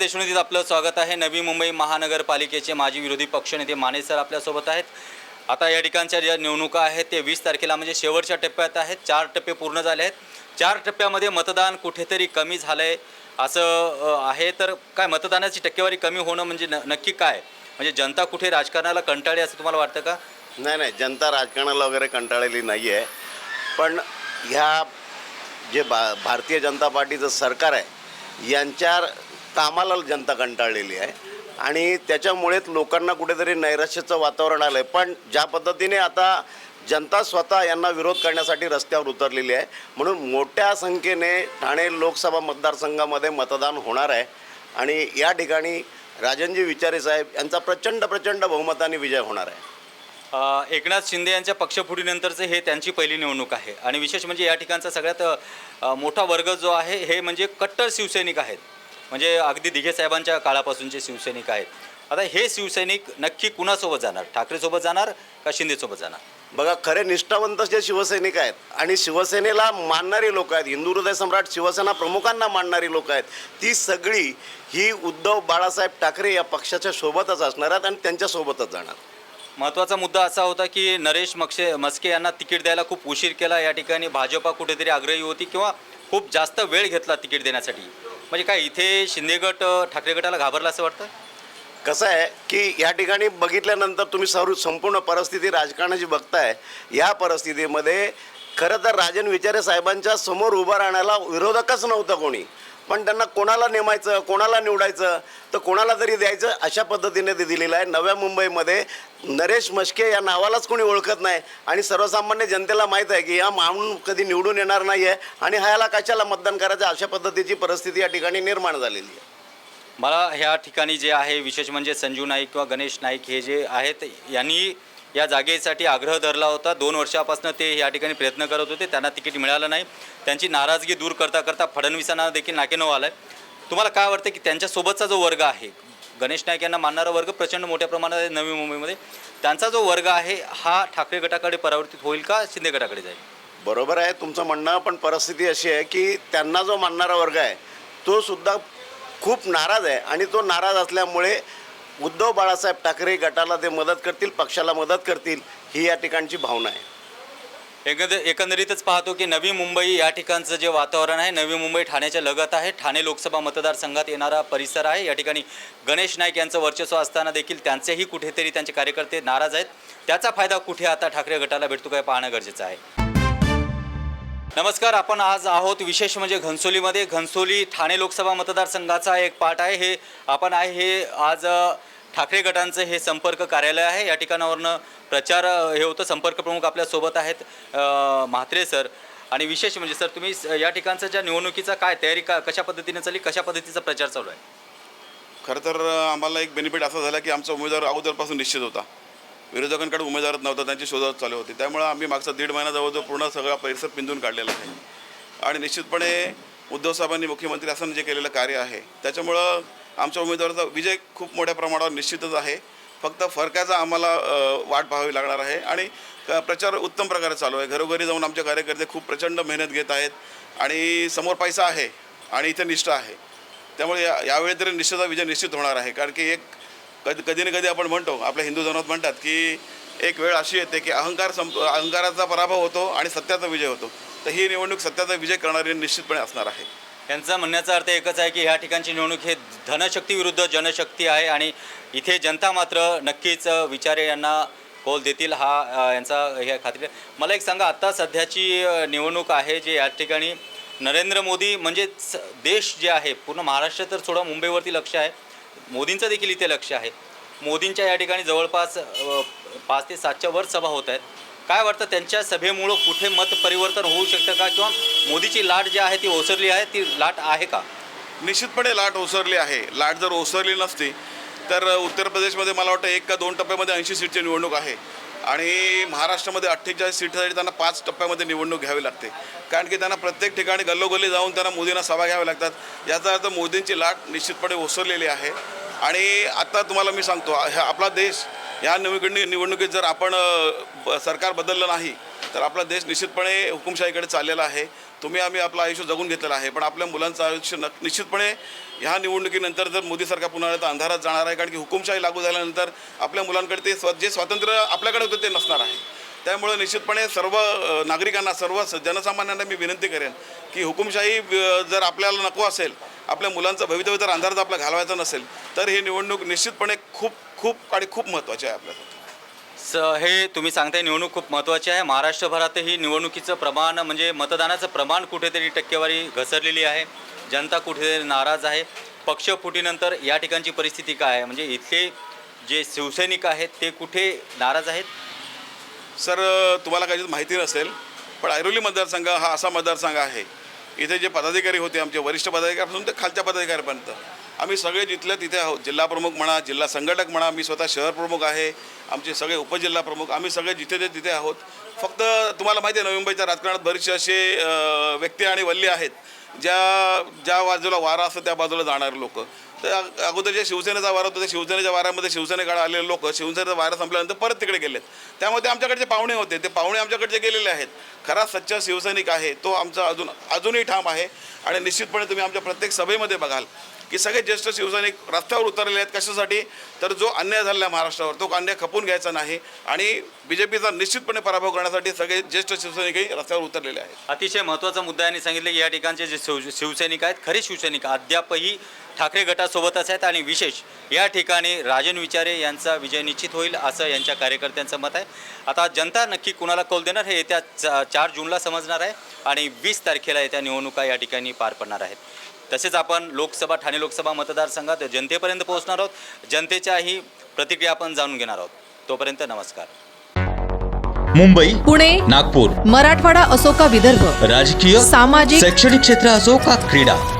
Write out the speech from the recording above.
नमस्कार देशोन्नतीत आपलं स्वागत आहे. नवी मुंबई महानगरपालिकेचे माजी विरोधी पक्षनेते माने सर आपल्यासोबत आहेत. आता या ठिकाणच्या ज्या निवडणुका आहेत ते वीस तारखेला म्हणजे शेवटच्या टप्प्यात आहेत. चार टप्पे पूर्ण झाले आहेत. चार टप्प्यामध्ये मतदान कुठेतरी कमी झालं आहे असं आहे. तर काय मतदानाची टक्केवारी कमी होणं म्हणजे न नक्की काय? म्हणजे जनता कुठे राजकारणाला कंटाळी असं तुम्हाला वाटतं का? नाही नाही. जनता राजकारणाला वगैरे कंटाळलेली नाही आहे पण ह्या जे बा भारतीय जनता पार्टीचं सरकार आहे यांच्या कामाला जनता कंटाळलेली आहे. आणि त्याच्यामुळेच लोकांना कुठेतरी नैराश्याचं वातावरण आलं आहे पण ज्या पद्धतीने आता जनता स्वतः यांना विरोध करण्यासाठी रस्त्यावर उतरलेली आहे. म्हणून मोठ्या संख्येने ठाणे लोकसभा मतदारसंघामध्ये मतदान होणार आहे. आणि या ठिकाणी राजनजी विचारे साहेब यांचा प्रचंड प्रचंड बहुमताने विजय होणार आहे. एकनाथ शिंदे यांच्या पक्षफुटीनंतरचं हे त्यांची पहिली निवडणूक आहे. आणि विशेष म्हणजे या ठिकाणचा सगळ्यात मोठा वर्ग जो आहे हे म्हणजे कट्टर शिवसैनिक आहेत. म्हणजे अगदी दिघे साहेबांच्या काळापासूनचे शिवसैनिक आहेत. आता हे शिवसैनिक नक्की कुणासोबत जाणार? ठाकरेसोबत जाणार का शिंदेसोबत जाणार? बघा खरे निष्ठावंत जे शिवसैनिक आहेत आणि शिवसेनेला मानणारी लोक आहेत हिंदू हृदय सम्राट शिवसेना प्रमुखांना मानणारी लोक आहेत ती सगळी ही उद्धव बाळासाहेब ठाकरे या पक्षाच्या सोबतच असणार आहेत आणि त्यांच्यासोबतच जाणार. महत्त्वाचा मुद्दा असा होता की नरेश मक्षे मस्के यांना तिकीट द्यायला खूप उशीर केला. या ठिकाणी भाजपा कुठेतरी आग्रही होती किंवा खूप जास्त वेळ घेतला तिकीट देण्यासाठी. म्हणजे काय इथे शिंदे गट ठाकरे गटाला घाबरला असं वाटतं? कसं आहे की या ठिकाणी बघितल्यानंतर तुम्ही सर्व संपूर्ण परिस्थिती राजकारणाची बघताय. या परिस्थितीमध्ये खरं तर राजन विचारे साहेबांच्या समोर उभं राहण्याला विरोधकच नव्हतं कोणी. पण त्यांना कोणाला नेमायचं कोणाला निवडायचं तर कोणाला तरी द्यायचं अशा पद्धतीने ते दिलेलं आहे. नव्या मुंबईमध्ये नरेश मस्के या नावालाच कोणी ओळखत नाही. आणि सर्वसामान्य जनतेला माहीत आहे की हा माणूस कधी निवडून येणार नाही आहे आणि ह्याला कशाला मतदान करायचं? अशा पद्धतीची परिस्थिती या ठिकाणी निर्माण झालेली आहे. मला ह्या ठिकाणी जे आहे विशेष म्हणजे संजू नाईक किंवा गणेश नाईक हे जे आहेत यांनी या जागेसाठी आग्रह धरला होता. दोन वर्षापासून ते या ठिकाणी प्रयत्न करत होते. त्यांना तिकीट मिळालं नाही. त्यांची नाराजगी दूर करता करता फडणवीसांना देखील नाकेनऊ आलं आहे तुम्हाला काय वाटतं की त्यांच्यासोबतचा जो वर्ग आहे गणेश नाईक यांना मानणारा वर्ग प्रचंड मोठ्या प्रमाणात आहे नवी मुंबईमध्ये. त्यांचा जो वर्ग आहे हा ठाकरे गटाकडे परावर्तित होईल का शिंदे गटाकडे जाईल? बरोबर आहे तुमचं म्हणणं पण परिस्थिती अशी आहे की त्यांना जो मानणारा वर्ग आहे तो सुद्धा खूप नाराज आहे. आणि तो नाराज असल्यामुळे उद्धव बाळासाहेब ठाकरे गटाला ते मदत करतील पक्षाला मदत करतील ही या ठिकाणची भावना आहे. एकंद एकंदरीतच पाहतो की नवी मुंबई या ठिकाणचं जे वातावरण आहे नवी मुंबई ठाण्याच्या लगत आहे. ठाणे लोकसभा मतदारसंघात येणारा परिसर आहे. या ठिकाणी गणेश नाईक यांचं वर्चस्व असताना देखील त्यांचेही कुठेतरी त्यांचे कार्यकर्ते नाराज आहेत. त्याचा फायदा कुठे आता ठाकरे गटाला भेटतो काय पाहणं गरजेचं आहे. नमस्कार आपण आज आहोत विशेष म्हणजे घनसोलीमध्ये. घनसोली ठाणे लोकसभा मतदारसंघाचा एक पाठ आहे. हे आपण आहे हे आज ठाकरे गटांचं हे संपर्क कार्यालय आहे. या ठिकाणावरनं प्रचार हे होतं. संपर्क प्रमुख आपल्यासोबत आहेत म्हात्रे सर. आणि विशेष म्हणजे सर तुम्ही स- या ठिकाणचं ज्या निवडणुकीचा काय तयारी का कशा पद्धतीने चालली कशा पद्धतीचा प्रचार चालू आहे? खरं तर आम्हाला एक बेनिफिट असा झाला की आमचा उमेदवार अगोदरपासून निश्चित होता. विरोधकांकडे उमेदवारच नव्हता त्यांची शोधात चालू होती. त्यामुळं आम्ही मागचा दीड महिना जवळजवळ पूर्ण सगळा परिसर पिंजून काढलेला आहे आणि निश्चितपणे उद्धवसाहेबांनी मुख्यमंत्री असताना जे म्हणजे केलेलं कार्य आहे. त्याच्यामुळं आमच्या उमेदवाराचा विजय खूप मोठ्या प्रमाणावर निश्चितच आहे. फक्त फरकाचा आम्हाला वाट पाहावी लागणार आहे. आणि क- प्रचार उत्तम प्रकारे चालू आहे. घरोघरी जाऊन आमचे कार्यकर्ते खूप प्रचंड मेहनत घेत आहेत. आणि समोर पैसा आहे आणि इथे निष्ठा आहे. त्यामुळे या यावेळी तरी निश्चितचा विजय निश्चित होणार आहे. कारण की एक कधी कधी ना कधी आपण म्हणतो आपल्या हिंदू धर्मात म्हणतात की एक वेळ अशी येते की अहंकार संप अहंकाराचा पराभव होतो आणि सत्याचा विजय होतो. तर ही निवडणूक सत्याचा विजय करणारी निश्चितपणे असणार आहे. यांचा म्हणण्याचा अर्थ एकच आहे की ह्या ठिकाणची निवडणूक हे धनशक्ती विरुद्ध जनशक्ती आहे आणि इथे जनता मात्र नक्कीच विचारे यांना कौल देतील हा यांचा हे खात्री. मला एक सांगा आत्ता सध्याची निवडणूक आहे जे या ठिकाणी नरेंद्र मोदी म्हणजे देश जे आहे पूर्ण महाराष्ट्र तर थोडं मुंबईवरती लक्ष आहे मोदींचं देखील इथे लक्ष आहे. मोदींच्या या ठिकाणी जवळपास पाच ते सातच्या वर सभा होत आहेत. काय वाटतं त्यांच्या सभेमुळं कुठे मत परिवर्तन होऊ शकतं का? किंवा मोदीची लाट जी आहे ती ओसरली आहे ती लाट आहे का? निश्चितपणे लाट ओसरली आहे. लाट जर ओसरली नसती तर उत्तर प्रदेशमध्ये मला वाटतं एक का दोन टप्प्यामध्ये ऐंशी सीटची निवडणूक आहे. आणि महाराष्ट्रामध्ये अठ्ठेचाळीस सीटसाठी त्यांना पाच टप्प्यामध्ये निवडणूक घ्यावी लागते. कारण की त्यांना प्रत्येक ठिकाणी गल्लोगल्ली जाऊन त्यांना मोदींना सभा घ्याव्या लागतात. याचा अर्थ मोदींची लाट निश्चितपणे ओसरलेली आहे. आणि आता तुम्हाला मी सांगतो ह्या आपला देश या निवडणुकी निवडणुकीत जर आपण ब- सरकार बदललं नाही तर आपला देश निश्चितपणे हुकुमशाहीकडे चाललेला आहे. तुम्ही आम्ही आपलं आयुष्य जगून घेतलेलं आहे पण आपल्या मुलांचं आयुष्य न निश्चितपणे ह्या निवडणुकीनंतर जर मोदी सरकार पुन्हा तर अंधारात जाणार आहे कारण की हुकुमशाही लागू झाल्यानंतर आपल्या मुलांकडे ते स्व जे स्वातंत्र्य आपल्याकडे होतं ते नसणार आहे. त्यामुळे निश्चितपणे सर्व नागरिकांना सर्व स- जनसामान्यांना मी विनंती करेन की हुकुमशाही जर आपल्याला नको असेल आपल्या मुलांचं भवितव्य जर अंधारात आपला घालवायचं नसेल तर ही निवडणूक निश्चितपणे खूप खूप आणि खूप महत्त्वाची आहे आपल्यासाठी. स हे तुम्ही सांगताय निवडणूक खूप महत्त्वाची आहे. महाराष्ट्रभरातही निवडणुकीचं प्रमाण म्हणजे मतदानाचं प्रमाण कुठेतरी टक्केवारी घसरलेली आहे. जनता कुठेतरी नाराज आहे. पक्षफुटीनंतर या ठिकाणची परिस्थिती काय आहे? म्हणजे इथले जे शिवसैनिक आहेत ते कुठे नाराज आहेत? सर तुम्हाला काही माहिती नसेल पण ऐरोली मतदारसंघ हा असा मतदारसंघ आहे इथे जे पदाधिकारी होते आमचे वरिष्ठ पदाधिकारीपासून ते खालच्या पदाधिकाऱ्यापर्यंत. आम्ही सगळे जिथल्या तिथे आहोत जिल्हा प्रमुख म्हणा जिल्हा संघटक म्हणा मी स्वतः शहर प्रमुख आहे आमचे सगळे उपजिल्हा प्रमुख आम्ही सगळे जिथे ते तिथे आहोत. फक्त तुम्हाला माहिती आहे नवी मुंबईच्या राजकारणात बरेचसे असे व्यक्ती आणि वल्ली आहेत ज्या ज्या बाजूला वारा असतो त्या बाजूला जाणारे लोक. तर अगोदर जे शिवसेनेचा वारा होता त्या शिवसेनेच्या वाऱ्यामध्ये शिवसेनेकडे आलेले लोक शिवसेनेचा वारा संपल्यानंतर परत तिकडे गेलेत. त्यामुळे ते आमच्याकडचे पाहुणे होते. ते पाहुणे आमच्याकडचे गेलेले आहेत. खरा सच्चा शिवसैनिक आहे तो आमचा अजून अजूनही ठाम आहे. आणि निश्चितपणे तुम्ही आमच्या प्रत्येक सभेमध्ये बघाल की सगळे ज्येष्ठ शिवसैनिक रस्त्यावर उतरलेले आहेत कशासाठी? तर जो अन्याय झालेला आहे महाराष्ट्रावर तो अन्याय खपून घ्यायचा नाही. आणि बी जे पीचा निश्चितपणे पराभव करण्यासाठी सगळे ज्येष्ठ शिवसैनिकही रस्त्यावर उतरलेले आहेत. अतिशय महत्त्वाचा मुद्दा यांनी सांगितले की या ठिकाणचे जे शिव शिवसैनिक आहेत खरे शिवसैनिक अद्यापही ठाकरे गटासोबतच आहेत आणि विशेष या ठिकाणी राजन विचारे यांचा विजय निश्चित होईल असं यांच्या कार्यकर्त्यांचं मत आहे. आता जनता नक्की कुणाला कौल देणार हे येत्या चा- चार जूनला समजणार आहे आणि वीस तारखेला येत्या निवडणुका या ठिकाणी पार पडणार आहेत. तसेच आपण लोकसभा ठाणे लोकसभा मतदारसंघात जनतेपर्यंत पोहोचणार आहोत. जनतेच्याही प्रतिक्रिया आपण जाणून घेणार आहोत. तोपर्यंत नमस्कार. मुंबई पुणे नागपूर मराठवाडा असो का विदर्भ राजकीय सामाजिक शैक्षणिक क्षेत्र असो का क्रीडा